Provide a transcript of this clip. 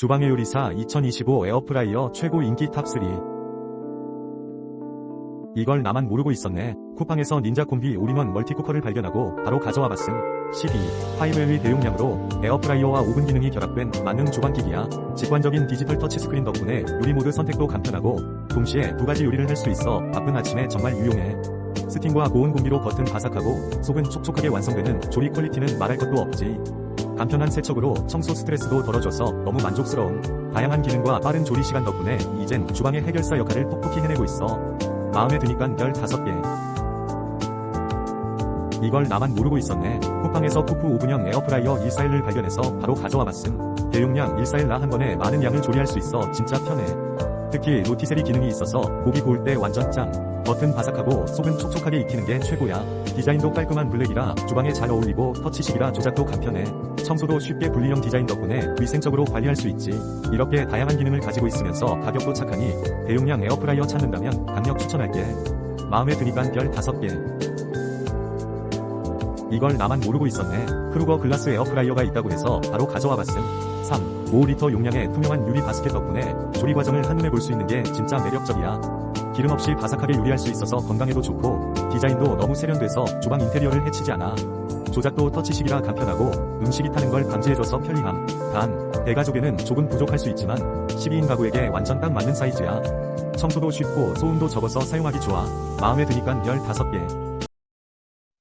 주방의 요리사 2025 에어프라이어 최고 인기 탑3 이걸 나만 모르고 있었네. 쿠팡에서 닌자 콤비 올인원 멀티쿠커를 발견하고 바로 가져와 봤음. 12. 5LV 대용량으로 에어프라이어와 오븐 기능이 결합된 만능 주방기기야. 직관적인 디지털 터치스크린 덕분에 요리 모드 선택도 간편하고 동시에 두 가지 요리를 할 수 있어 바쁜 아침에 정말 유용해. 스팀과 고온 공기로 겉은 바삭하고 속은 촉촉하게 완성되는 조리 퀄리티는 말할 것도 없지. 간편한 세척으로 청소 스트레스도 덜어줘서 너무 만족스러움. 다양한 기능과 빠른 조리 시간 덕분에 이젠 주방의 해결사 역할을 톡톡히 해내고 있어. 마음에 드니깐 15개. 이걸 나만 모르고 있었네. 쿠팡에서 쿠프 오븐형 에어프라이어 141을 발견해서 바로 가져와 봤음. 대용량 141라 한 번에 많은 양을 조리할 수 있어 진짜 편해. 특히 로티세리 기능이 있어서 고기 구울 때 완전 짱. 겉은 바삭하고 속은 촉촉하게 익히는 게 최고야. 디자인도 깔끔한 블랙이라 주방에 잘 어울리고 터치식이라 조작도 간편해. 청소도 쉽게 분리형 디자인 덕분에 위생적으로 관리할 수 있지. 이렇게 다양한 기능을 가지고 있으면서 가격도 착하니 대용량 에어프라이어 찾는다면 강력 추천할게. 마음에 드니깐 별 5개. 이걸 나만 모르고 있었네. 크루거 글라스 에어프라이어가 있다고 해서 바로 가져와 봤음. 3. 5리터 용량의 투명한 유리 바스켓 덕분에 조리 과정을 한눈에 볼 수 있는 게 진짜 매력적이야. 기름 없이 바삭하게 요리할 수 있어서 건강에도 좋고 디자인도 너무 세련돼서 주방 인테리어를 해치지 않아. 조작도 터치식이라 간편하고 음식이 타는 걸 감지해줘서 편리함. 단, 대가족에는 조금 부족할 수 있지만 12인 가구에게 완전 딱 맞는 사이즈야. 청소도 쉽고 소음도 적어서 사용하기 좋아. 마음에 드니깐 15개.